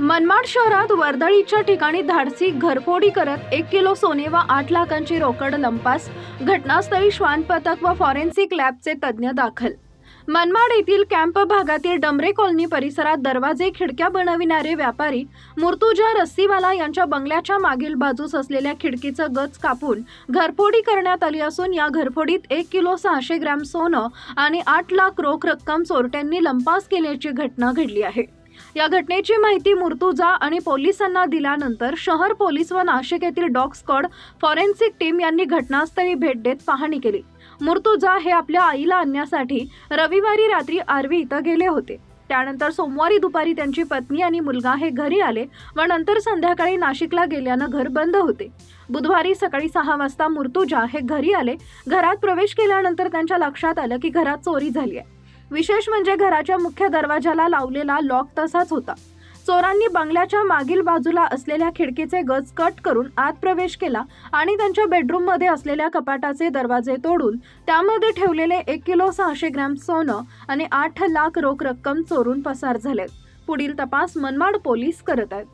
मनमाड शहरात वर्दळीच्या ठिकाणी धाडसी घरफोडी करत एक किलो सोने व आठ लाखांची रोकड लंपास घटनास्थळी श्वान पथक व फॉरेन्सिक लॅबचे तज्ज्ञ दाखल. मनमाड येथील कॅम्प भागातील डमरे कॉलनी परिसरात दरवाजे खिडक्या बनविणारे व्यापारी मुर्तुजा रस्सीवाला यांच्या बंगल्याच्या मागील बाजूस असलेल्या खिडकीचं गच कापून घरफोडी करण्यात आली असून या घरफोडीत एक किलो सहाशे ग्रॅम सोनं आणि आठ लाख रोख रक्कम चोरट्यांनी लंपास केल्याची घटना घडली आहे. या घटनेची माहिती मुर्तुजा आणि पोलिसांना दिल्यानंतर शहर पोलीस व नाशिक येथील डॉग स्कॉड फॉरेन्सिक टीम यांनी घटनास्थळी भेट देत पाहणी केली. मुर्तुजा हे आपल्या आईला आणण्यासाठी रविवारी रात्री आर्वी इथं गेले होते. त्यानंतर सोमवारी दुपारी त्यांची पत्नी आणि मुलगा हे घरी आले व नंतर संध्याकाळी नाशिकला गेल्यानं घर बंद होते. बुधवारी सकाळी सहा वाजता मुर्तुजा हे घरी आले. घरात प्रवेश केल्यानंतर त्यांच्या लक्षात आलं की घरात चोरी झाली आहे. विशेष म्हणजे घराच्या मुख्य दरवाजाला लावलेला लॉक तसाच होता. चोरांनी बंगल्याच्या मागील बाजूला असलेल्या खिडकीचे गज कट करून आत प्रवेश केला आणि त्यांच्या बेडरूममध्ये असलेल्या कपाटाचे दरवाजे तोडून त्यामध्ये ठेवलेले एक किलो सहाशे ग्रॅम सोनं आणि आठ लाख रोख रक्कम चोरून पसार झाले. पुढील तपास मनमाड पोलीस करत आहेत.